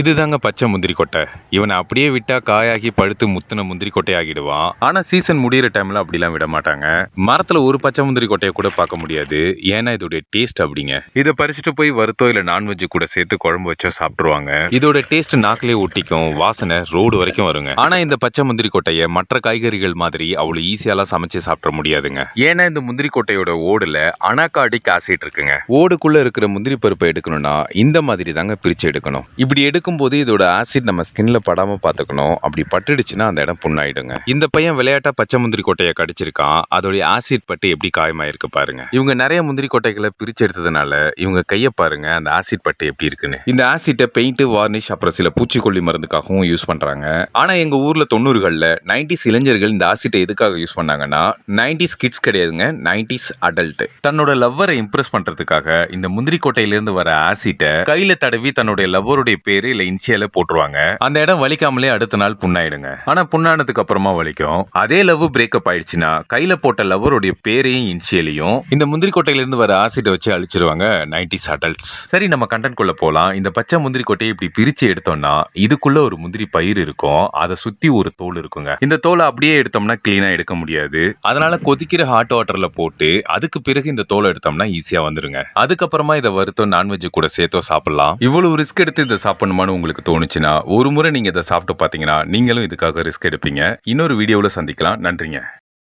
இதுதாங்க பச்சை முந்திரி கொட்டை. இவனை அப்படியே விட்டா காயாகி பழுத்து முத்தின முந்திரி கொட்டை ஆகிடுவான் ஆனா சீசன் முடியிற டைம்ல அப்படிலாம் விட மாட்டாங்க. மரத்துல ஒரு பச்சை முந்திரி கொட்டையை கூட பார்க்க முடியாது. ஏன்னா இதோட டேஸ்ட் அப்படிங்க. இதை பறிச்சுட்டு போய் வறுத்தோ இல்ல நான்வெஜ் கூட சேர்த்து குழம்பு வச்சா சாப்பிடுவாங்க இதோட டேஸ்ட் நாக்கிலே ஒட்டிக்கும். வாசனை ரோடு வரைக்கும் வருங்க. ஆனா இந்த பச்சை முந்திரி கொட்டையை மற்ற காய்கறிகள் மாதிரி அவ்வளவு ஈஸியாலாம் சமைச்சு சாப்பிட முடியாதுங்க. ஏன்னா இந்த முந்திரி கொட்டையோட ஓடுல அனாக்காடிக் ஆசிட் இருக்குங்க. ஓடுக்குள்ள இருக்கிற முந்திரி பருப்பை எடுக்கணும்னா இந்த மாதிரி தாங்க பிரிச்சு எடுக்கணும். இப்படி எடுக்க பார்க்கும்போது இதோட ஆசிட் நம்ம ஸ்கின்ல படாம பார்த்துக்கணும். அப்படி பட்டுடுச்சுன்னா அந்த இடம் புண்ணாயிடுங்க. இந்த பையன் விளையாட்டா பச்சை முந்திரி கொட்டையை கடிச்சிருக்கான். அதோடைய ஆசிட் பட்டு எப்படி காயமாயிருக்கு பாருங்க. இவங்க நிறைய முந்திரி கொட்டைகளை பிரிச்சு எடுத்ததுனால இவங்க கையை பாருங்க அந்த ஆசிட் பட்டு எப்படி இருக்குன்னு. இந்த ஆசிட்டை பெயிண்ட் வார்னிஷ் அப்புறம் சில பூச்சிக்கொல்லி மருந்துக்காகவும் யூஸ் பண்றாங்க. ஆனா எங்க ஊர்ல தொண்ணூறுகள்ல நைன்டிஸ் இளைஞர்கள் இந்த ஆசிட்டை எதுக்காக யூஸ் பண்ணாங்கன்னா நைன்டிஸ் கிட்ஸ் கிடையாதுங்க நைன்டிஸ் அடல்ட் தன்னோட லவ்வரை இம்ப்ரெஸ் பண்றதுக்காக இந்த முந்திரி கொட்டையிலிருந்து வர ஆசிட்டை கையில தடவி தன்னுடைய லவ்வருடைய பேரு இல்ல இன்சியல போட்டுருவாங்க. அந்த இடம் வலிக்காமலே அடுத்த நாள் புண்ணாயிடுங்க. ஆனா புண்ணானதுக்கு அப்புறமா வலிக்கும். அதே லவ் பிரேக்கப் ஆயிடுச்சுன்னா கையில போட்ட லவ்வருடைய பேரையும் இன்சியலையும் இந்த முந்திரி கொட்டையில இருந்து வர ஆசிட்டை வச்சு அழிச்சிருவாங்க நைன்டி அடல்ட்ஸ் சரி நம்ம கண்டென்ட் குள்ள போலாம். இந்த பச்சை முந்திரி கொட்டையை இப்படி பிரிச்சு எடுத்தோம்னா இதுக்குள்ள ஒரு முந்திரி பயிர் இருக்கும். அதை சுத்தி ஒரு தோல் இருக்குங்க. இந்த தோலை அப்படியே எடுத்தோம்னா கிளீனா எடுக்க முடியாது. அதனால கொதிக்கிற ஹாட் வாட்டர்ல போட்டு அதுக்கு பிறகு இந்த தோலை எடுத்தோம்னா ஈஸியா வந்துருங்க. அதுக்கப்புறமா இதை வறுத்தோ நான்வெஜ் கூட சேர்த்தோ சாப்பிடலாம். இவ்வளவு ரிஸ்க் எடுத்து இதை சாப்பிடணும்? சாப்பிடணுமான்னு உங்களுக்கு தோணுச்சுன்னா ஒரு முறை நீங்க இதை சாப்பிட்டு பாத்தீங்கன்னா நீங்களும் இதுக்காக ரிஸ்க் எடுப்பீங்க. இன்னொரு வீடியோவில் சந்திக்கலாம். நன்றிங்க.